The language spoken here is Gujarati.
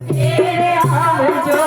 આવજો